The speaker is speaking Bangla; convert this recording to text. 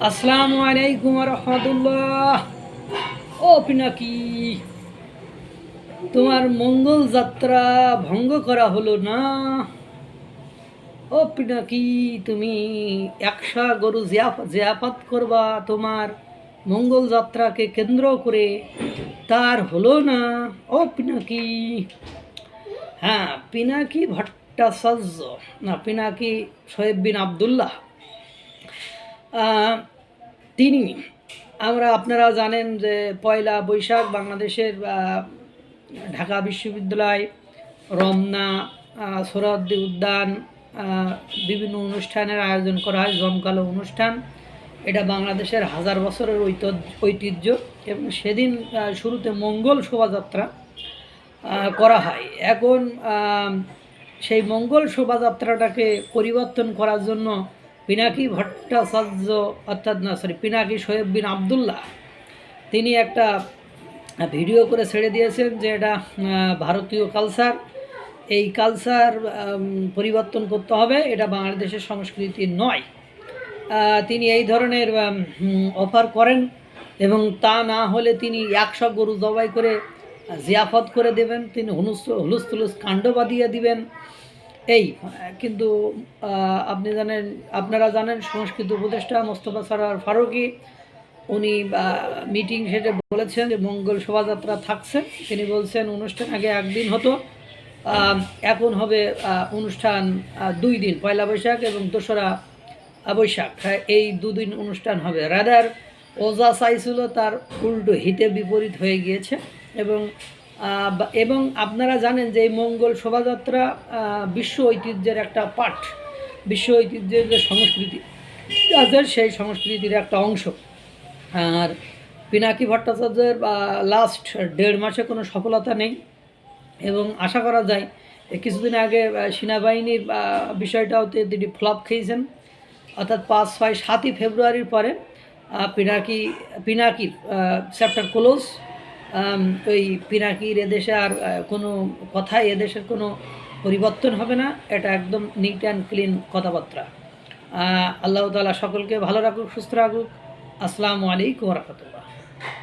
আসসালামু আলাইকুম রহমতুল্লাহ। ও পিনাকি, তোমার মঙ্গল যাত্রা ভঙ্গ করা হলো না? ও পিনাকি, তুমি একশা গরু জিয়াফ- জিয়াফত করবা, তোমার মঙ্গল যাত্রাকে কেন্দ্র করে। তার হলো না? ও পিনাকি হ্যাঁ পিনাকি ভট্টাচার্য, না, পিনাকি শোয়েব বিন আবদুল্লাহ। তিনি আমরা আপনারা জানেন যে পয়লা বৈশাখ বাংলাদেশের ঢাকা বিশ্ববিদ্যালয় রমনা আহ, উদ্যান বিভিন্ন অনুষ্ঠানের আয়োজন করা হয় জমকালো অনুষ্ঠান। এটা বাংলাদেশের হাজার বছরের ঐত- ঐতিহ্য এবং সেদিন শুরুতে মঙ্গল শোভাযাত্রা করা হয়। এখন সেই মঙ্গল শোভাযাত্রাটাকে পরিবর্তন করার জন্য পিনাকি ভট্টাচার্য, অর্থাৎ না সরি পিনাকি শোয়েব বিন আবদুল্লাহ, তিনি একটা ভিডিও করে ছেড়ে দিয়েছেন যে এটা ভারতীয় কালচার এই কালচার পরিবর্তন করতে হবে, এটা বাংলাদেশের সংস্কৃতি নয়। তিনি এই ধরনের অফার করেন এবং তা না হলে তিনি একশো গরু জবাই করে, জিয়াফত করে দেবেন, তিনি হুলুস হুলুস তুলুস কাণ্ড বাঁধিয়ে দিবেন। এই কিন্তু আপনি জানেন আপনারা জানেন সংস্কৃত উপদেষ্টা মোস্তফা সরার ফারুকি উনি মিটিং সেটে বলেছেন যে মঙ্গল শোভাযাত্রা থাকছে। তিনি বলছেন অনুষ্ঠান আগে একদিন হতো। এখন হবে অনুষ্ঠান দুই দিন পয়লা বৈশাখ এবং দোসরা বৈশাখ। হ্যাঁ, এই দুদিন অনুষ্ঠান হবে। রাদার ওজা চাইছিল তার উল্টো হিতে বিপরীত হয়ে গিয়েছে এবং এবং আপনারা জানেন যে এই মঙ্গল শোভাযাত্রা বিশ্ব ঐতিহ্যের একটা পাঠ, বিশ্ব ঐতিহ্যের যে সংস্কৃতি আছে সেই সংস্কৃতির একটা অংশ। আর পিনাকি ভট্টাচার্যের লাস্ট দেড় মাসে কোনো সফলতা নেই। এবং আশা করা যায় কিছুদিন আগে সেনাবাহিনীর বিষয়টাওতে তিনি ফ্লপ খেয়েছেন। অর্থাৎ পাঁচ, ছয়, সাতই ফেব্রুয়ারির পরে পিনাকি পিনাকির চ্যাপ্টার ক্লোজ ওই পিনাকির এদেশে আর কোনো কথাই এদেশের কোনো পরিবর্তন হবে না। এটা একদম নিট অ্যান্ড ক্লিন কথাবার্তা। আল্লাহ তালা সকলকে ভালো রাখুক, সুস্থ রাখুক। আসসালামু আলাইকুম রহমতুল্লাহ।